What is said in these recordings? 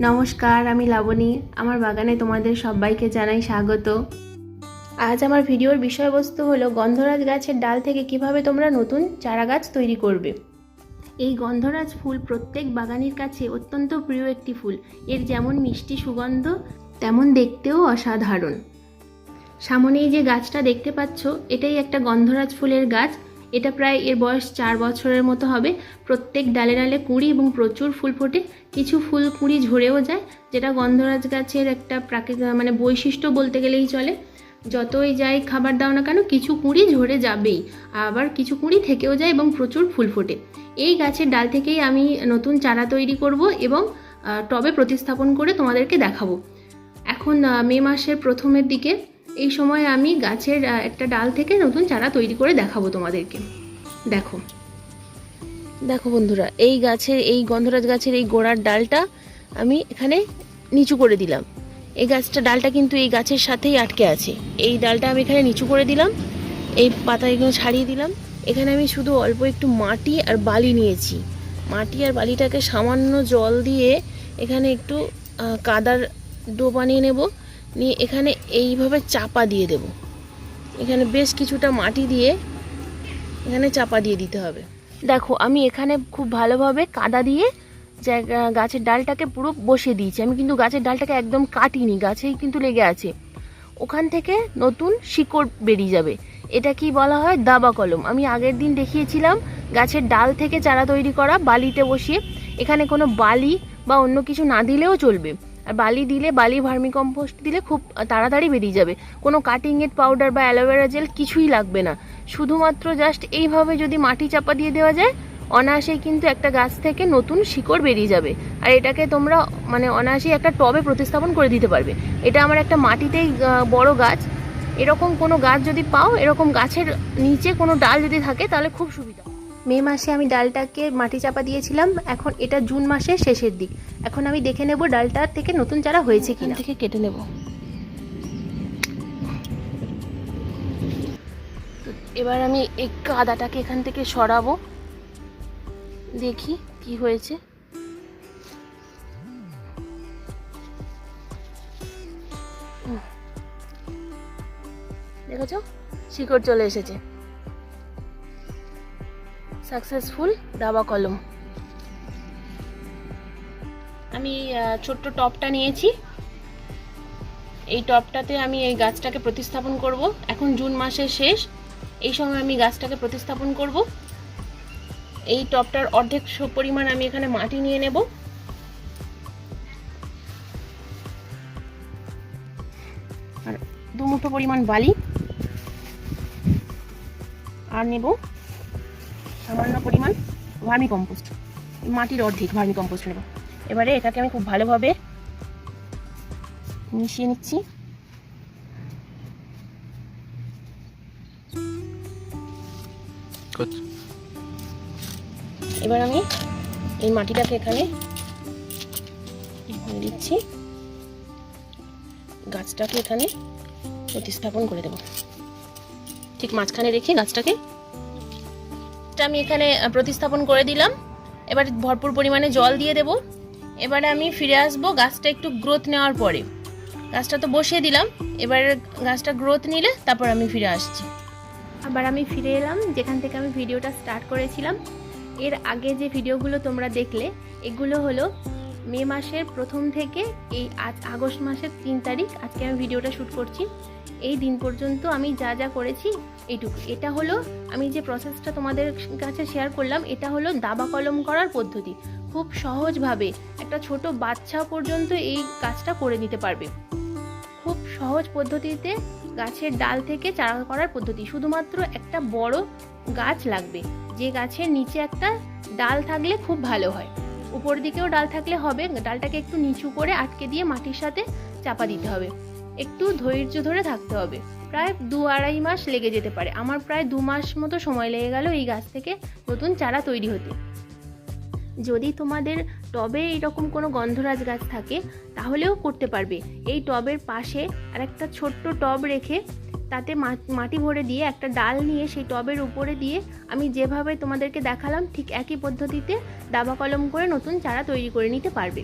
নমস্কার, আমি লাবণী। আমার বাগানে তোমাদের সবাইকে জানাই স্বাগত। আজ আমার ভিডিওর বিষয়বস্তু হলো গন্ধরাজ গাছের ডাল থেকে কীভাবে তোমরা নতুন চারা গাছ তৈরি করবে। এই গন্ধরাজ ফুল প্রত্যেক বাগানির কাছে অত্যন্ত প্রিয় একটি ফুল। এর যেমন মিষ্টি সুগন্ধ, তেমন দেখতেও অসাধারণ। সামনে এই যে গাছটা দেখতে পাচ্ছ, এটাই একটা গন্ধরাজ ফুলের গাছ। এটা প্রায় এর বয়স চার বছরের মতো হবে। প্রত্যেক ডালে ডালে কুঁড়ি এবং প্রচুর ফুল ফোটে। কিছু ফুল কুঁড়ি ঝরেও যায়, যেটা গন্ধরাজ গাছের একটা প্রাকৃতিক মানে বৈশিষ্ট্য বলতে গেলেই চলে। যতই যাই খাবার দাও না কেন, কিছু কুঁড়ি ঝরে যাবেই। আবার কিছু কুঁড়ি থেকেও যায় এবং প্রচুর ফুল ফোটে। এই গাছের ডাল থেকেই আমি নতুন চারা তৈরি করব এবং টবে প্রতিস্থাপন করে তোমাদেরকে দেখাবো। এখন মে মাসের প্রথমের দিকে এই সময় আমি গাছের একটা ডাল থেকে নতুন চারা তৈরি করে দেখাবো তোমাদেরকে। দেখো। দেখো বন্ধুরা, এই গাছের, এই গন্ধরাজ গাছের এই গোড়ার ডালটা আমি এখানে নিচু করে দিলাম। এই গাছটা, ডালটা কিন্তু এই গাছের সাথেই আটকে আছে। এই ডালটা আমি এখানে নিচু করে দিলাম, এই পাতাগুলো ছাড়িয়ে দিলাম। এখানে আমি শুধু অল্প একটু মাটি আর বালি নিয়েছি। মাটি আর বালিটাকে সামান্য জল দিয়ে এখানে একটু কাদার ডো বানিয়ে নেব। নিয়ে এখানে এইভাবে চাপা দিয়ে দেব। এখানে বেশ কিছুটা মাটি দিয়ে এখানে চাপা দিয়ে দিতে হবে। দেখো, আমি এখানে খুব ভালোভাবে কাদা দিয়ে গাছের ডালটাকে পুরো বসিয়ে দিয়েছি। আমি কিন্তু গাছের ডালটাকে একদম কাটিনি, গাছেই কিন্তু লেগে আছে। ওখান থেকে নতুন শিকড় বেরিয়ে যাবে। এটা কি বলা হয়? দাবা কলম। আমি আগের দিন দেখিয়েছিলাম, গাছের ডাল থেকে চারা তৈরি করা বালিতে বসিয়ে এখানে কোনো বালি বা অন্য কিছু না দিলেও চলবে। আর বালি দিলে, বালি ভার্মি কম্পোস্ট দিলে খুব তাড়াতাড়ি বেরিয়ে যাবে। কোনো কাটিং এড পাউডার বা অ্যালোভেরা জেল কিছুই লাগবে না। শুধুমাত্র জাস্ট এইভাবে যদি মাটি চাপা দিয়ে দেওয়া যায়, অনায়াসেই কিন্তু একটা গাছ থেকে নতুন শিকড় বেরিয়ে যাবে। আর এটাকে তোমরা মানে অনায়াসেই একটা টবে প্রতিস্থাপন করে দিতে পারবে। এটা আমার একটা মাটিতেই বড় গাছ। এরকম কোনো গাছ যদি পাও, এরকম গাছের নিচে কোনো ডাল যদি থাকে, তাহলে খুব সুবিধা। মে মাসে আমি ডালটাকে মাটি চাপা দিয়েছিলাম এখন এটা জুন মাসের শেষের দিক। এখন আমি দেখে নেব ডালটা থেকে নতুন চারা হয়েছে কিনা। থেকে কেটে নেব। এবার আমি এই কাদাটাকে এখান থেকে সরাবো। দেখি কি হয়েছে। দেখেছ? শিকড় চলে এসেছে। সাকসেসফুল দাবা কলম। আমি ছোট্ট টপটা নিয়েছি। এই টপটাতে আমি এই গাছটাকে প্রতিস্থাপন করব। এখন জুন মাসের শেষ। এই সময় আমি গাছটাকে প্রতিস্থাপন করব। এই টপটার অর্ধেক পরিমাণ আমি এখানে মাটি নিয়ে নেব। আর দু মুঠো পরিমাণ বালি। আর নেব। সামান্য পরিমাণ ভার্মি কম্পোস্ট মাটির অর্ধেক ভার্মি কম্পোস্ট নেব। এবারে এটাকে আমি খুব ভালোভাবে মিশিয়ে নিচ্ছি। এবার আমি এই মাটিটাকে এখানে দিচ্ছি। গাছটাকে এখানে প্রতিস্থাপন করে দেব। ঠিক মাঝখানে রেখে গাছটাকে এটা আমি এখানে প্রতিস্থাপন করে দিলাম। এবার ভরপুর পরিমাণে জল দিয়ে দেব। এবারে আমি ফিরে আসব গাছটা একটু গ্রোথ নেওয়ার পরে। গাছটা তো বসিয়ে দিলাম। এবার গাছটা গ্রোথ নিলে তারপর আমি ফিরে আসছি। আবার আমি ফিরে এলাম, যেখান থেকে আমি ভিডিওটা স্টার্ট করেছিলাম। এর আগে যে ভিডিওগুলো তোমরা দেখলে, এগুলো হলো মে মাসের প্রথম থেকে এই আজ আগস্ট মাসের তিন তারিখ। আজকে আমি ভিডিওটা শ্যুট করছি। এই দিন পর্যন্ত আমি যা যা করেছি এইটুকু। এটা হলো আমি যে প্রসেসটা তোমাদের কাছে শেয়ার করলাম, এটা হলো দাবা কলম করার পদ্ধতি। খুব সহজভাবে একটা ছোট বাচ্চা পর্যন্ত এই কাজটা করে নিতে পারবে। খুব সহজ পদ্ধতিতে গাছের ডাল থেকে চারা করার পদ্ধতি। শুধুমাত্র একটা বড় গাছ লাগবে। যে গাছের নিচে একটা ডাল থাকলে খুব ভালো হয়। উপর দিকেও ডাল থাকলে হবে। ডালটাকে একটু নিচু করে আটকে দিয়ে মাটির সাথে চাপা দিতে হবে। একটু ধৈর্য ধরে থাকতে হবে। প্রায় দু আড়াই মাস লেগে যেতে পারে। আমার প্রায় দু মাস মতো সময় লেগে গেল এই গাছ থেকে নতুন চারা তৈরি হতে। যদি তোমাদের টবে এরকম কোনো গন্ধরাজ গাছ থাকে, তাহলেও করতে পারবে। এই টবের পাশে আর একটা ছোট্ট টব রেখে তাতে মাটি ভরে দিয়ে একটা ডাল নিয়ে সেই টবের উপরে দিয়ে আমি যেভাবে তোমাদেরকে দেখালাম, ঠিক একই পদ্ধতিতে দাবা কলম করে নতুন চারা তৈরি করে নিতে পারবে।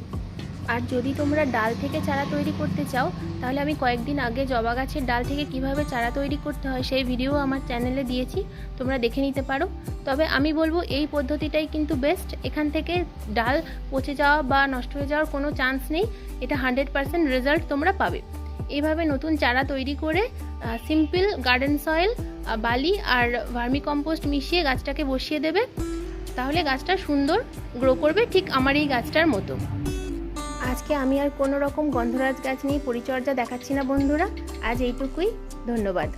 আর যদি তোমরা ডাল থেকে চারা তৈরি করতে চাও, তাহলে আমি কয়েকদিন আগে জবা গাছের ডাল থেকে কীভাবে চারা তৈরি করতে হয় সেই ভিডিও আমার চ্যানেলে দিয়েছি, তোমরা দেখে নিতে পারো। তবে আমি বলব এই পদ্ধতিটাই কিন্তু বেস্ট এখান থেকে ডাল পচে যাওয়া বা নষ্ট হয়ে যাওয়ার কোনো চান্স নেই। এটা হান্ড্রেড পারসেন্ট রেজাল্ট তোমরা পাবে। এইভাবে নতুন চারা তৈরি করে সিম্পল গার্ডেন সয়েল বালি আর ভার্মি কম্পোস্ট মিশিয়ে গাছটাকে বসিয়ে দেবে। তাহলে গাছটা সুন্দর গ্রো করবে ঠিক আমার এই গাছটার মতো। আজকে আমি আর কোনো রকম গন্ধরাজ গাছ নিয়ে পরিচর্যা দেখাচ্ছি না, বন্ধুরা। আজ এইটুকুই। ধন্যবাদ।